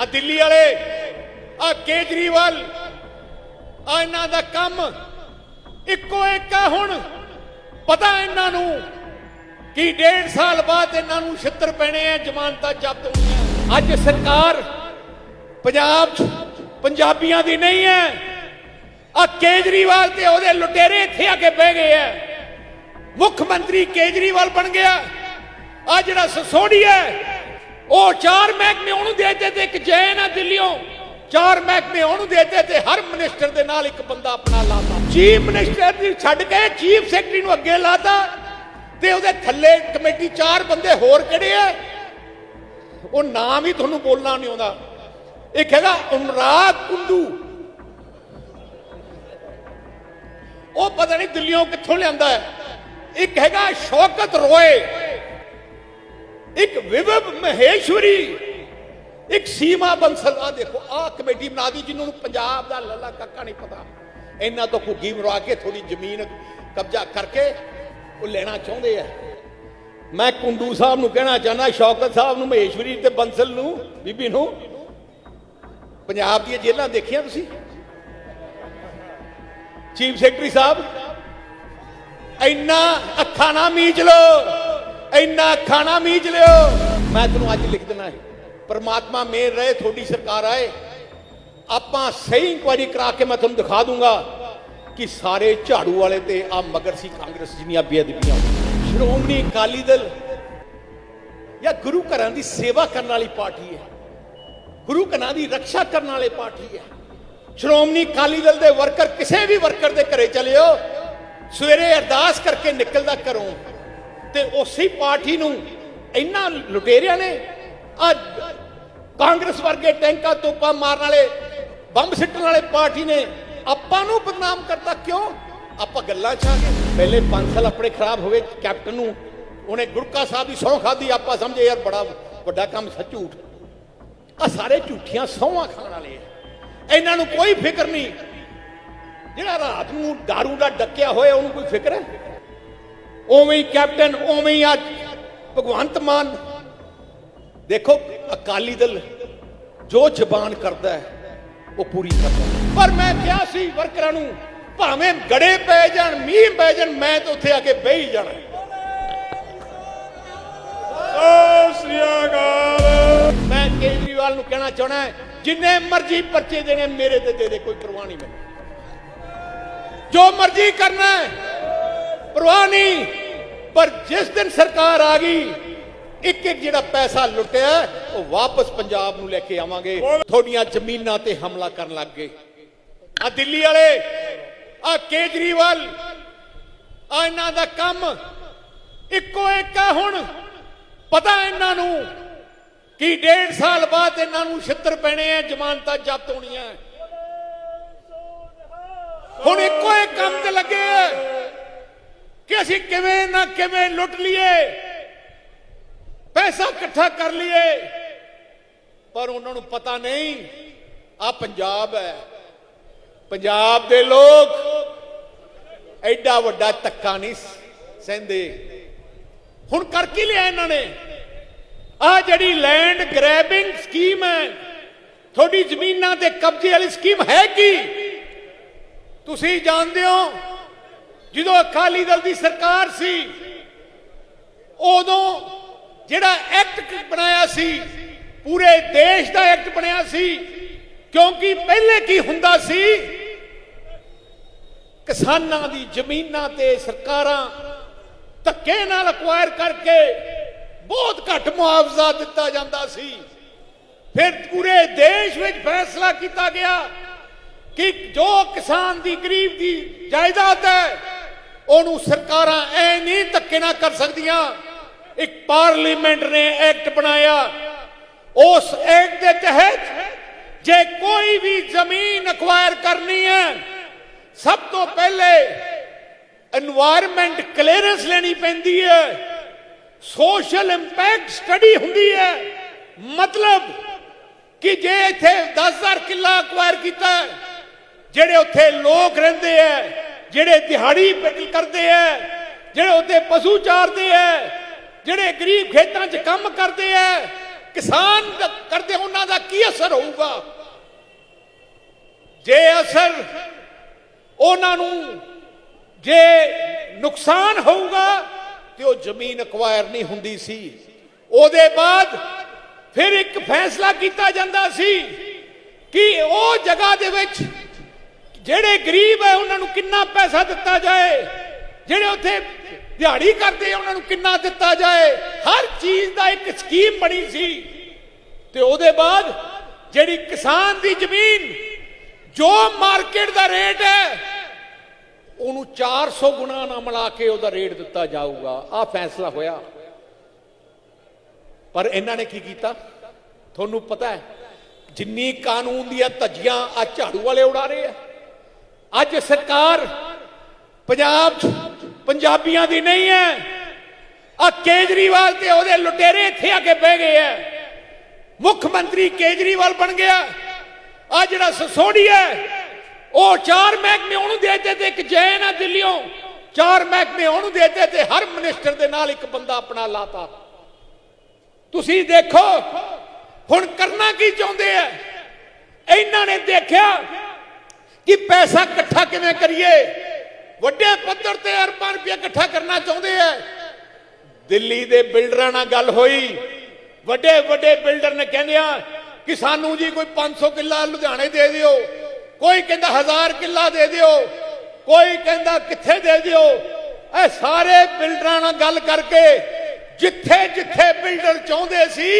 ਆ ਦਿੱਲੀ ਵਾਲੇ, ਆ ਕੇਜਰੀਵਾਲ, ਆ ਇਹਨਾਂ ਦਾ ਕੰਮ ਇੱਕੋ ਇੱਕ ਆ ਹੁਣ। ਪਤਾ ਇਹਨਾਂ ਨੂੰ ਕਿ ਡੇਢ ਸਾਲ ਬਾਅਦ ਇਹਨਾਂ ਨੂੰ ਛਿੱਤਰ ਪੈਣੇ ਆ, ਜ਼ਮਾਨਤਾਂ ਜ਼ਬਤ ਹੋਣੀਆਂ। ਅੱਜ ਸਰਕਾਰ ਪੰਜਾਬ 'ਚ ਪੰਜਾਬੀਆਂ ਦੀ ਨਹੀਂ ਹੈ। ਆ ਕੇਜਰੀਵਾਲ ਤੇ ਉਹਦੇ ਲੁਟੇਰੇ ਇੱਥੇ ਆ ਕੇ ਬਹਿ ਗਏ ਆ। ਮੁੱਖ ਮੰਤਰੀ ਕੇਜਰੀਵਾਲ ਬਣ ਗਿਆ। ਆ ਜਿਹੜਾ ਸਸੋੜੀ ਹੈ ਉਹ ਚਾਰ ਮਹਿਕਮੇ ਉਹਨੂੰ ਦੇ ਦਿੱਤੇ ਤੇ ਇੱਕ ਜੈਨ ਆ ਦਿੱਲੀੋਂ। ਚਾਰ ਮਹਿਕਮੇ ਉਹਨੂੰ ਦੇ ਦਿੱਤੇ ਤੇ ਹਰ ਮਿਨਿਸਟਰ ਦੇ ਨਾਲ ਇੱਕ ਬੰਦਾ ਆਪਣਾ ਲਾਤਾ। ਚੀਫ ਮਿਨਿਸਟਰ ਦੀ ਛੱਡ ਕੇ ਚੀਫ ਸੈਕਟਰੀ ਨੂੰ ਅੱਗੇ ਲਾਤਾ ਤੇ ਉਹਦੇ ਥੱਲੇ ਕਮੇਟੀ ਚਾਰ ਬੰਦੇ ਹੋਰ ਕਿਹੜੇ ਆ? ਉਹ ਨਾਮ ਹੀ ਤੁਹਾਨੂੰ ਬੋਲਣਾ ਨਹੀਂ ਆਉਂਦਾ। ਇੱਕ ਹੈਗਾ ਅਨੁਰਾਗ ਕੁੰਡੂ। ਉਹ ਪਤਾ ਨਹੀਂ ਦਿੱਲੀੋਂ ਕਿੱਥੋਂ ਲਿਆਂਦਾ ਹੈ। ਇੱਕ ਹੈਗਾ ਸ਼ੌਕਤ ਰੋਏ। ਇੱਕ ਵਿਵਵ ਮਹੇਸ਼ਵਰੀ, ਇੱਕ ਸੀਮਾ ਬੰਸਲ। ਆ ਦੇਖੋ ਆ ਕਮੇਟੀ ਬਣਾ ਦੀ ਜਿਹਨੂੰ ਪੰਜਾਬ ਦਾ ਲੱਲਾ ਕੱਕਾ ਨਹੀਂ ਪਤਾ। ਇਹਨਾਂ ਤੋਂ ਘੁੱਗੀ ਮਰਵਾ ਕੇ ਥੋੜੀ ਜ਼ਮੀਨ ਕਬਜ਼ਾ ਕਰਕੇ ਉਹ ਲੈਣਾ ਚਾਹੁੰਦੇ ਆ। ਮੈਂ ਕੁੰਡੂ ਸਾਹਿਬ ਨੂੰ ਕਹਿਣਾ ਚਾਹੁੰਦਾ, ਸ਼ੌਕਤ ਸਾਹਿਬ ਨੂੰ, ਮਹੇਸ਼ਵਰੀ ਤੇ ਬੰਸਲ ਨੂੰ, ਬੀਬੀ ਨੂੰ। ਪੰਜਾਬ ਦੀਆਂ ਜੇਲ੍ਹਾਂ ਦੇਖੀਆਂ ਤੁਸੀਂ? ਚੀਫ ਸੈਕਟਰੀ ਸਾਹਿਬ, ਇੰਨਾ ਅੱਖਾਂ ਨਾ ਮੀਚ ਲੋ ਇੰਨਾ ਖਾਣਾ ਨਾ ਮੀਚ ਲਿਓ। ਮੈਂ ਤੁਹਾਨੂੰ ਅੱਜ ਲਿਖ ਦੇਣਾ ਹੈ। ਪਰਮਾਤਮਾ ਮੇਰ ਰਹੇ, ਤੁਹਾਡੀ ਸਰਕਾਰ ਆਏ। ਆਪਾਂ ਸਹੀ ਇਨਕੁਆਇਰੀ ਕਰਾ ਕੇ ਮੈਂ ਤੁਹਾਨੂੰ ਦਿਖਾ ਦੂੰਗਾ ਕਿ ਸਾਰੇ ਝਾੜੂ ਵਾਲੇ ਤੇ ਆ ਮਗਰ ਸੀ ਕਾਂਗਰਸ ਜਿੰਨੀਆਂ ਬੇਅਦਬੀਆਂ। ਸ਼੍ਰੋਮਣੀ ਅਕਾਲੀ ਦਲ ਜਾਂ ਗੁਰੂ ਘਰਾਂ ਦੀ ਸੇਵਾ ਕਰਨ ਵਾਲੀ ਪਾਰਟੀ ਹੈ। ਗੁਰੂ ਘਰਾਂ ਦੀ ਰੱਖਿਆ ਕਰਨ ਵਾਲੀ ਪਾਰਟੀ ਹੈ। ਸ਼੍ਰੋਮਣੀ ਅਕਾਲੀ ਦਲ ਦੇ ਵਰਕਰ, ਕਿਸੇ ਵੀ ਵਰਕਰ ਦੇ ਘਰੇ ਚਲਿਓ। ਸਵੇਰੇ ਅਰਦਾਸ ਕਰਕੇ ਨਿਕਲਦਾ ਘਰੋਂ ਤੇ ਉਸੇ ਪਾਰਟੀ ਨੂੰ ਇੰਨਾ ਲੁਟੇਰਿਆਂ ਨੇ ਅੱਜ ਕਾਂਗਰਸ ਵਰਗੇ ਟੈਂਕਾਂ ਤੋਪਾਂ ਮਾਰਨ ਵਾਲੇ, ਬੰਬ ਸਿੱਟਣ ਵਾਲੇ ਪਾਰਟੀ ਨੇ, ਆਪਾਂ ਨੂੰ ਬਦਨਾਮ ਕਰਤਾ ਕਿਉਂ? ਆਪਾਂ ਗੱਲਾਂ ਚ ਆ ਗਏ। ਪਹਿਲੇ 5 ਸਾਲ ਆਪਣੇ ਖਰਾਬ ਹੋਵੇ, ਕੈਪਟਨ ਨੂੰ, ਉਹਨੇ ਗੁਰਕਾ ਸਾਹਿਬ ਦੀ ਸਹੁੰ ਖਾਦੀ ਆਪਾਂ ਸਮਝੇ, ਯਾਰ ਬੜਾ ਵੱਡਾ ਕੰਮ ਸੱਚ ਝੂਠ। ਆ ਸਾਰੇ ਝੂਠੀਆਂ ਸਹੁੰਆਂ ਖਾਣ ਵਾਲੇ ਆ। ਇਹਨਾਂ ਨੂੰ ਕੋਈ ਫਿਕਰ ਨਹੀਂ। ਜਿਹੜਾ ਰਾਤ ਨੂੰ दारू ਦਾ ਡੱਕਿਆ ਹੋਇਆ, ਉਹਨੂੰ ਕੋਈ ਫਿਕਰ ਹੈ? ਉਵੇਂ ਹੀ ਕੈਪਟਨ ਉਵੇਂ ਹੀ ਅੱਜ। ਭਗਵੰਤ ਮਾਨ ਦੇਖੋ ਅਕਾਲੀ ਦਲ ਜੋ ਜ਼ਬਾਨ ਕਰਦਾ ਹੈ ਉਹ ਪੂਰੀ ਕਰਦਾ। ਪਰ ਮੈਂ ਕਿਹਾ ਸੀ ਵਰਕਰਾਂ ਨੂੰ ਭਾਵੇਂ ਗੜੇ ਪੈ ਜਾਣ ਮੀਂਹ ਪੈ ਜਾਣ ਮੈਂ ਤਾਂ ਉੱਥੇ ਆ ਕੇ ਬਹਿ ਹੀ ਜਾਣਾ ਸਤਿ ਸ੍ਰੀ ਅਕਾਲ। ਮੈਂ ਕੇਜਰੀਵਾਲ ਨੂੰ ਕਹਿਣਾ ਚਾਹਣਾ ਜਿੰਨੇ ਮਰਜ਼ੀ ਪਰਚੇ ਦੇਣੇ ਮੇਰੇ ਤੇ ਦੇ ਦੇ ਕੋਈ ਪਰਵਾਹ ਨਹੀਂ ਮੈਨੂੰ। ਜੋ ਮਰਜ਼ੀ ਕਰਨਾ ਹੈ ਪਰਵਾਹ ਨਹੀਂ ਪਰ ਜਿਸ ਦਿਨ ਸਰਕਾਰ ਆ ਗਈ ਇੱਕ ਇੱਕ ਜਿਹੜਾ ਪੈਸਾ ਲੁੱਟਿਆ, ਉਹ ਵਾਪਸ ਪੰਜਾਬ ਨੂੰ ਲੈ ਕੇ ਆਵਾਂਗੇ। ਤੁਹਾਡੀਆਂ ਜ਼ਮੀਨਾਂ ਤੇ ਹਮਲਾ ਕਰਨ ਲੱਗ ਗਏ। ਆ ਦਿੱਲੀ ਵਾਲੇ ਆ ਕੇਜਰੀਵਾਲ ਆ ਇਹਨਾਂ ਦਾ ਕੰਮ ਇੱਕੋ ਇੱਕ ਆ ਹੁਣ। ਪਤਾ ਇਹਨਾਂ ਨੂੰ ਕਿ ਡੇਢ ਸਾਲ ਬਾਅਦ ਇਹਨਾਂ ਨੂੰ ਛਿੱਤਰ ਪੈਣੇ ਆ, ਜ਼ਮਾਨਤਾਂ ਜ਼ਬਤ ਹੋਣੀਆਂ। ਹੁਣ ਇੱਕੋ ਇੱਕ ਕੰਮ ਤੇ ਲੱਗੇ ਆ। ਕਿ ਅਸੀਂ ਕਿਵੇਂ ਨਾ ਕਿਵੇਂ ਲੁੱਟ ਲਈਏ, ਪੈਸਾ ਇਕੱਠਾ ਕਰ ਲਈਏ। ਪਰ ਉਹਨਾਂ ਨੂੰ ਪਤਾ ਨਹੀਂ ਆ ਪੰਜਾਬ ਹੈ। ਪੰਜਾਬ ਦੇ ਲੋਕ ਐਡਾ ਵੱਡਾ ਧੱਕਾ ਨਹੀਂ ਸਹਿੰਦੇ। ਹੁਣ ਕਰ ਕੀ ਲਿਆ ਇਹਨਾਂ ਨੇ? ਆ ਜਿਹੜੀ ਲੈਂਡ ਗ੍ਰੈਬਿੰਗ ਸਕੀਮ ਹੈ, ਤੁਹਾਡੀ ਜ਼ਮੀਨਾਂ ਤੇ ਕਬਜ਼ੇ ਵਾਲੀ ਸਕੀਮ ਹੈ ਕੀ? ਤੁਸੀਂ ਜਾਣਦੇ ਹੋ ਜਦੋਂ ਅਕਾਲੀ ਦਲ ਦੀ ਸਰਕਾਰ ਸੀ, ਉਦੋਂ ਜਿਹੜਾ ਐਕਟ ਬਣਾਇਆ ਸੀ, ਪੂਰੇ ਦੇਸ਼ ਦਾ ਐਕਟ ਬਣਿਆ ਸੀ, ਕਿਉਂਕਿ ਪਹਿਲੇ ਕੀ ਹੁੰਦਾ ਸੀ, ਕਿਸਾਨਾਂ ਦੀ ਜ਼ਮੀਨਾਂ ਤੇ ਸਰਕਾਰਾਂ ਧੱਕੇ ਨਾਲ ਅਕਵਾਇਰ ਕਰਕੇ ਬਹੁਤ ਘੱਟ ਮੁਆਵਜ਼ਾ ਦਿੱਤਾ ਜਾਂਦਾ ਸੀ। ਫਿਰ ਪੂਰੇ ਦੇਸ਼ ਵਿੱਚ ਫੈਸਲਾ ਕੀਤਾ ਗਿਆ ਕਿ ਜੋ ਕਿਸਾਨ ਦੀ ਗਰੀਬ ਦੀ ਜਾਇਦਾਦ ਹੈ ਉਹਨੂੰ ਸਰਕਾਰਾਂ ਐ ਨਹੀਂ ਧੱਕੇ ਨਾ ਕਰ ਸਕਦੀਆਂ। ਇੱਕ ਪਾਰਲੀਮੈਂਟ ਨੇ ਐਕਟ ਬਣਾਇਆ। ਉਸ ਐਕਟ ਦੇ ਤਹਿਤ ਜੇ ਕੋਈ ਵੀ ਜ਼ਮੀਨ ਅਕਵਾਇਰ ਕਰਨੀ ਹੈ, ਸਭ ਤੋਂ ਪਹਿਲੇ এনवायरमेंट ਕਲੀਅਰੈਂਸ ਲੈਣੀ ਪੈਂਦੀ ਹੈ। ਸੋਸ਼ਲ ਇੰਪੈਕਟ ਸਟੱਡੀ ਹੁੰਦੀ ਹੈ। ਮਤਲਬ ਕਿ ਜੇ ਇੱਥੇ 10000 ਕਿੱਲਾ ਅਕਵਾਇਰ ਕੀਤਾ, ਜਿਹੜੇ ਉੱਥੇ ਲੋਕ ਰਹਿੰਦੇ ਐ ਜਿਹੜੇ ਦਿਹਾੜੀ ਕਰਦੇ ਆ ਜਿਹੜੇ ਉੱਥੇ ਪਸ਼ੂ ਚਾਰਦੇ ਆ ਜਿਹੜੇ ਗਰੀਬ ਖੇਤਾਂ 'ਚ ਕੰਮ ਕਰਦੇ ਆ ਕਿਸਾਨ ਕਰਦੇ, ਉਹਨਾਂ ਦਾ ਕੀ ਅਸਰ ਹੋਊਗਾ? ਜੇ ਅਸਰ ਉਹਨਾਂ ਨੂੰ ਜੇ ਨੁਕਸਾਨ ਹੋਊਗਾ, ਤੇ ਉਹ ਜ਼ਮੀਨ ਅਕਵਾਇਰ ਨਹੀਂ ਹੁੰਦੀ ਸੀ। ਉਹਦੇ ਬਾਅਦ ਫਿਰ ਇੱਕ ਫੈਸਲਾ ਕੀਤਾ ਜਾਂਦਾ ਸੀ ਕਿ ਉਹ ਜਗ੍ਹਾ ਦੇ ਵਿੱਚ ਜਿਹੜੇ ਗਰੀਬ ਹੈ, ਉਹਨਾਂ ਨੂੰ ਕਿੰਨਾ ਪੈਸਾ ਦਿੱਤਾ ਜਾਏ? ਜਿਹੜੇ ਉੱਥੇ ਦਿਹਾੜੀ ਕਰਦੇ ਆ, ਉਹਨਾਂ ਨੂੰ ਕਿੰਨਾ ਦਿੱਤਾ ਜਾਏ? ਹਰ ਚੀਜ਼ ਦਾ ਇੱਕ ਸਕੀਮ ਬਣੀ ਸੀ। ਤੇ ਉਹਦੇ ਬਾਅਦ ਜਿਹੜੀ ਕਿਸਾਨ ਦੀ ਜ਼ਮੀਨ, ਜੋ ਮਾਰਕੀਟ ਦਾ ਰੇਟ ਹੈ, ਉਹਨੂੰ 400 ਗੁਣਾ ਨਾ ਮਿਲਾ ਕੇ ਉਹਦਾ ਰੇਟ ਦਿੱਤਾ ਜਾਊਗਾ। ਆ ਫੈਸਲਾ ਹੋਇਆ। ਪਰ ਇਹਨਾਂ ਨੇ ਕੀ ਕੀਤਾ? ਤੁਹਾਨੂੰ ਪਤਾ ਹੈ, ਜਿੰਨੀ ਕਾਨੂੰਨ ਦੀਆਂ ਧੱਜੀਆਂ ਆ ਝਾੜੂ ਵਾਲੇ ਉਡਾ ਰਹੇ ਆ। ਅੱਜ ਸਰਕਾਰ ਪੰਜਾਬ 'ਚ ਪੰਜਾਬੀਆਂ ਦੀ ਨਹੀਂ ਹੈ। ਆ ਕੇਜਰੀਵਾਲ ਤੇ ਉਹਦੇ ਲੁਟੇਰੇ ਇੱਥੇ ਆ ਕੇ ਬਹਿ ਗਏ ਆ। ਮੁੱਖ ਮੰਤਰੀ ਕੇਜਰੀਵਾਲ ਬਣ ਗਿਆ। ਆ ਜਿਹੜਾ ਸਸੋਡੀਆ ਹੈ, ਉਹ ਚਾਰ ਮਹਿਕਮੇ ਉਹਨੂੰ ਦੇ ਦਿੱਤੇ ਤੇ ਇੱਕ ਜੈਨ ਆ ਦਿੱਲੀੋਂ। ਚਾਰ ਮਹਿਕਮੇ ਉਹਨੂੰ ਦੇ ਦਿੱਤੇ ਤੇ ਹਰ ਮਿਨਿਸਟਰ ਦੇ ਨਾਲ ਇੱਕ ਬੰਦਾ ਆਪਣਾ ਲਾਤਾ। ਤੁਸੀਂ ਦੇਖੋ, ਹੁਣ ਕਰਨਾ ਕੀ ਚਾਹੁੰਦੇ ਆ? ਇਹਨਾਂ ਨੇ ਦੇਖਿਆ ਕਿ ਪੈਸਾ ਇਕੱਠਾ ਕਿਵੇਂ ਕਰੀਏ? ਵੱਡੇ ਪੱਧਰ ਤੇ ਅਰਬਾਂ ਰੁਪਏ ਇਕੱਠਾ ਕਰਨਾ ਚਾਹੁੰਦੇ ਆ। ਦਿੱਲੀ ਦੇ ਬਿਲਡਰਾਂ ਨਾਲ ਗੱਲ ਹੋਈ। ਵੱਡੇ ਵੱਡੇ ਬਿਲਡਰ ਨੇ ਕਹਿੰਦਿਆ ਕਿ ਸਾਨੂੰ ਜੀ ਕੋਈ 500 ਕਿੱਲਾ ਲੁਧਿਆਣੇ ਦੇ ਦਿਓ, ਕੋਈ ਕਹਿੰਦਾ 1000 ਕਿੱਲਾ ਦੇ ਦਿਓ, ਕੋਈ ਕਹਿੰਦਾ ਕਿੱਥੇ ਦੇ ਦਿਓ। ਇਹ ਸਾਰੇ ਬਿਲਡਰਾਂ ਨਾਲ ਗੱਲ ਕਰਕੇ ਜਿੱਥੇ ਜਿੱਥੇ ਬਿਲਡਰ ਚਾਹੁੰਦੇ ਸੀ,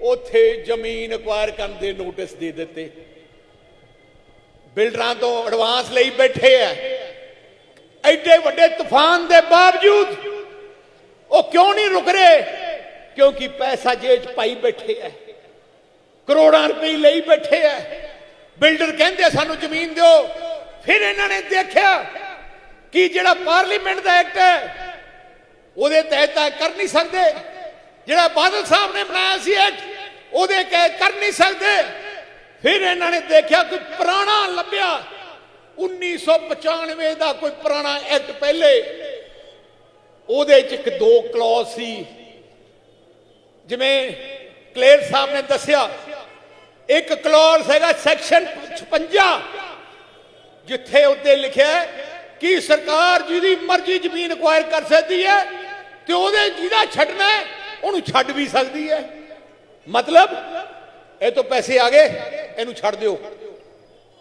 ਉਥੇ ਜ਼ਮੀਨ ਅਕਵਾਇਰ ਕਰਨ ਦੇ ਨੋਟਿਸ ਦੇ ਦਿੱਤੇ। ਬਿਲਡਰਾਂ ਤੋਂ ਐਡਵਾਂਸ ਲਈ ਬੈਠੇ ਆ ਐਡੇ ਵੱਡੇ ਤੂਫਾਨ ਦੇ ਬਾਵਜੂਦ ਉਹ ਕਿਉਂ ਨਹੀਂ ਰੁਕ ਰਹੇ? ਕਿਉਂਕਿ ਪੈਸਾ ਜੇਬ ਪਾਈ ਬੈਠੇ ਐ। ਕਰੋੜਾਂ ਰੁਪਏ ਲਈ ਬੈਠੇ ਐ। ਬਿਲਡਰ ਕਹਿੰਦੇ ਸਾਨੂੰ ਜ਼ਮੀਨ ਦਿਓ। ਫਿਰ ਇਹਨਾਂ ਨੇ ਦੇਖਿਆ ਕਿ ਜਿਹੜਾ ਪਾਰਲੀਮੈਂਟ ਦਾ ਐਕਟ ਹੈ ਉਹਦੇ ਤਹਿਤ ਕਰ ਨਹੀਂ ਸਕਦੇ। ਜਿਹੜਾ ਬਾਦਲ ਸਾਹਿਬ ਨੇ ਬਣਾਇਆ ਸੀ ਐਕਟ, ਉਹਦੇ ਕਹਿ ਕਰ ਨਹੀਂ ਸਕਦੇ। ਫਿਰ ਇਹਨਾਂ ਨੇ ਦੇਖਿਆ ਕੋਈ ਪੁਰਾਣਾ ਲੱਭਿਆ। 1995 ਦਾ ਕੋਈ ਪੁਰਾਣਾ ਐਕਟ ਪਹਿਲੇ। ਉਹਦੇ ਚ ਇੱਕ ਦੋ ਕਲੌਜ਼ ਸੀ। ਜਿਵੇਂ ਕਲੇਰ ਸਾਹਿਬ ਨੇ ਦੱਸਿਆ, ਇੱਕ ਕਲੌਜ਼ ਹੈਗਾ ਸੈਕਸ਼ਨ 56 ਜਿੱਥੇ ਉੱਤੇ ਲਿਖਿਆ ਕਿ ਸਰਕਾਰ ਜਿਹਦੀ ਮਰਜ਼ੀ ਜ਼ਮੀਨ ਅਕਵਾਇਰ ਕਰ ਸਕਦੀ ਹੈ ਤੇ ਉਹਦੇ ਜਿਹਦਾ ਛੱਡਣਾ ਉਹਨੂੰ ਛੱਡ ਵੀ ਸਕਦੀ ਹੈ। ਮਤਲਬ ਇਹ ਤੋਂ ਪੈਸੇ ਆ ਗਏ ਇਹਨੂੰ ਛੱਡ ਦਿਓ।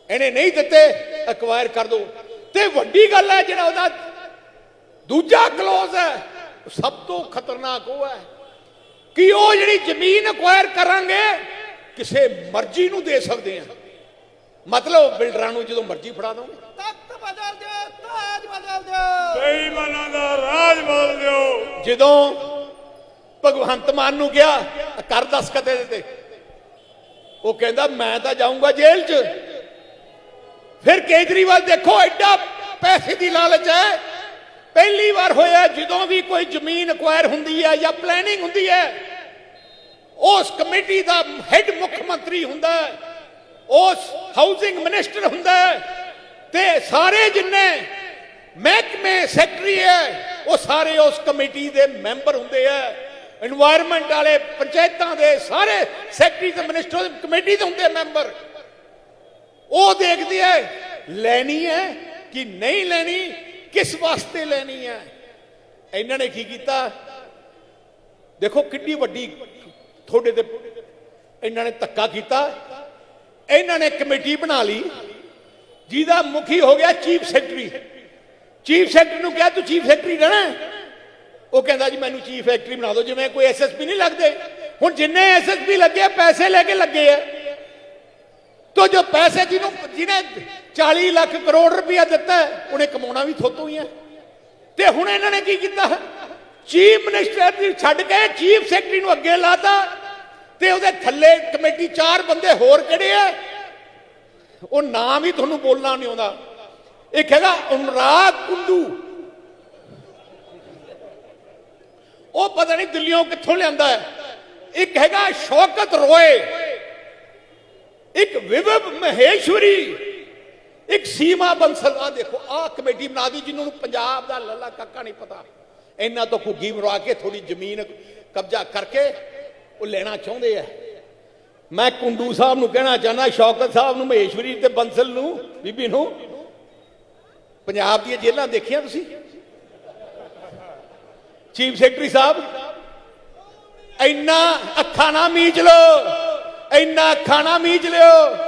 ਇਹਨੇ ਨਹੀਂ ਦਿੱਤੇ ਅਕਵਾਇਰ ਕਰ ਦਿਓ ਤੇ ਵੱਡੀ ਗੱਲ ਹੈ ਜਿਹੜਾ ਉਹਦਾ ਦੂਜਾ ਕਲੋਜ਼ ਹੈ ਸਭ ਤੋਂ ਖਤਰਨਾਕ ਉਹ ਹੈ ਕਿ ਉਹ ਜਿਹੜੀ ਜ਼ਮੀਨ ਅਕਵਾਇਰ ਕਰਾਂਗੇ ਕਿਸੇ ਮਰਜ਼ੀ ਨੂੰ ਦੇ ਸਕਦੇ ਆ ਮਤਲਬ ਬਿਲਡਰਾਂ ਨੂੰ ਜਦੋਂ ਮਰਜ਼ੀ ਫੜਾ ਦੋਗੇ। ਤਖਤ ਬਦਲ ਦਿਓ ਤਾਜ ਬਦਲ ਦਿਓ। ਬੇਈਮਾਨਾਂ ਦਾ ਰਾਜ ਬੋਲ ਦਿਓ। ਜਦੋਂ ਭਗਵੰਤ ਮਾਨ ਨੂੰ ਕਿਹਾ ਕਰ ਦਸ ਕਦੇ ਦੇ ਤੇ। ਉਹ ਕਹਿੰਦਾ, ਮੈਂ ਤਾਂ ਜਾਊਂਗਾ ਜੇਲ੍ਹ 'ਚ। ਫਿਰ ਕੇਜਰੀਵਾਲ ਦੇਖੋ, ਐਡਾ ਪੈਸੇ ਦੀ ਲਾਲਚ ਹੈ। ਪਹਿਲੀ ਵਾਰ ਹੋਇਆ, ਜਦੋਂ ਵੀ ਕੋਈ ਜ਼ਮੀਨ ਅਕਵਾਇਰ ਹੁੰਦੀ ਹੈ ਜਾਂ ਪਲੈਨਿੰਗ ਹੁੰਦੀ ਹੈ, ਉਸ ਕਮੇਟੀ ਦਾ ਹੈੱਡ ਮੁੱਖ ਮੰਤਰੀ ਹੁੰਦਾ ਹੈ, ਉਸ ਹਾਊਸਿੰਗ ਮਿਨਿਸਟਰ ਹੁੰਦਾ ਹੈ, ਤੇ ਸਾਰੇ ਜਿੰਨੇ ਮਹਿਕਮੇ ਸੈਕਟਰੀ ਹੈ, ਉਹ ਸਾਰੇ ਉਸ ਕਮੇਟੀ ਦੇ ਮੈਂਬਰ ਹੁੰਦੇ ਆ এনवायरमेंट ਵਾਲੇ ਪੰਚਾਇਤਾਂ ਦੇ ਸਾਰੇ ਸੈਕਟਰੀ ਤੇ ਮਿਨਿਸਟਰ ਕਮੇਟੀ ਦੇ ਹੁੰਦੇ ਮੈਂਬਰ ਉਹ ਦੇਖਦੀ ਹੈ, ਲੈਣੀ ਹੈ ਕਿ ਨਹੀਂ ਲੈਣੀ, ਕਿਸ ਵਾਸਤੇ ਲੈਣੀ ਹੈ? ਇਹਨਾਂ ਨੇ ਕੀ ਕੀਤਾ? ਦੇਖੋ ਕਿੰਨੀ ਵੱਡੀ ਤੁਹਾਡੇ ਤੇ ਇਹਨਾਂ ਨੇ ਧੱਕਾ ਕੀਤਾ। ਇਹਨਾਂ ਨੇ ਕਮੇਟੀ ਬਣਾ ਲਈ, ਜਿਹਦਾ ਮੁਖੀ ਹੋ ਗਿਆ ਚੀਫ ਸੈਕਟਰੀ। ਚੀਫ ਸੈਕਟਰੀ ਨੂੰ ਕਿਹਾ, ਤੂੰ ਚੀਫ ਸੈਕਟਰੀ ਰਹਿਣਾ ਉਹ ਕਹਿੰਦਾ ਜੀ, ਮੈਨੂੰ ਚੀਫ ਸੈਕਟਰੀ ਬਣਾ ਦਿਓ, ਜਿਵੇਂ ਕੋਈ ਐਸਐਸਪੀ ਨਹੀਂ ਲੱਗਦੇ। ਹੁਣ ਜਿੰਨੇ ਐਸਐਸਪੀ ਲੱਗੇ ਪੈਸੇ ਲੈ ਕੇ ਲੱਗੇ ਆ। ਤੋ ਜੋ ਪੈਸੇ ਜਿਹਨੂੰ ਜਿਹਨੇ 40 ਲੱਖ ਕਰੋੜ ਰੁਪਇਆ ਦਿੱਤਾ, ਉਹਨੇ ਕਮਾਉਣਾ ਵੀ ਥੋਤੋਂ ਹੀ ਹੈ ਤੇ ਹੁਣ ਇਹਨਾਂ ਨੇ ਕੀ ਕੀਤਾ? ਚੀਫ ਮਿਨਿਸਟਰ ਦੀ ਛੱਡ ਕੇ ਚੀਫ ਸੈਕਟਰੀ ਨੂੰ ਅੱਗੇ ਲਾਤਾ। ਤੇ ਉਹਦੇ ਥੱਲੇ ਕਮੇਟੀ ਚਾਰ ਬੰਦੇ ਹੋਰ ਕਿਹੜੇ ਆ? ਉਹ ਨਾਮ ਹੀ ਤੁਹਾਨੂੰ ਬੋਲਣਾ ਨਹੀਂ ਆਉਂਦਾ। ਇੱਕ ਹੈਗਾ ਅਨੁਰਾਗ ਕੁੰਡੂ। ਉਹ ਪਤਾ ਨਹੀਂ ਦਿੱਲੀੋਂ ਕਿੱਥੋਂ ਲਿਆਂਦਾ ਹੈ। ਇੱਕ ਹੈਗਾ ਸ਼ੌਕਤ ਰੋਏ, ਇੱਕ ਵਿਵਵ ਮਹੇਸ਼ਵਰੀ, ਇੱਕ ਸੀਮਾ ਬੰਸਲ। ਆ ਦੇਖੋ ਆ ਕਮੇਟੀ ਬਣਾ ਦੀ ਜਿਹਨੂੰ ਨੂੰ ਪੰਜਾਬ ਦਾ ਲੱਲਾ ਕੱਕਾ ਨਹੀਂ ਪਤਾ। ਇਹਨਾਂ ਤੋਂ ਘੁੱਗੀ ਮਰਵਾ ਕੇ ਥੋੜੀ ਜ਼ਮੀਨ ਕਬਜ਼ਾ ਕਰਕੇ ਉਹ ਲੈਣਾ ਚਾਹੁੰਦੇ ਆ। ਮੈਂ ਕੁੰਡੂ ਸਾਹਿਬ ਨੂੰ ਕਹਿਣਾ ਚਾਹੁੰਦਾ, ਸ਼ੌਕਤ ਸਾਹਿਬ ਨੂੰ, ਮਹੇਸ਼ਵਰੀ ਤੇ ਬੰਸਲ ਨੂੰ, ਬੀਬੀ ਨੂੰ, ਪੰਜਾਬ ਦੀਆਂ ਜੇਲ੍ਹਾਂ ਦੇਖੀਆਂ ਤੁਸੀਂ? ਚੀਫ ਸੈਕਟਰੀ ਸਾਹਿਬ ਇੰਨਾ ਅੱਖਾਂ ਨਾ ਮੀਚ ਲਓ ਇੰਨਾ ਅੱਖਾਂ ਨਾ ਮੀਚ ਲਿਓ।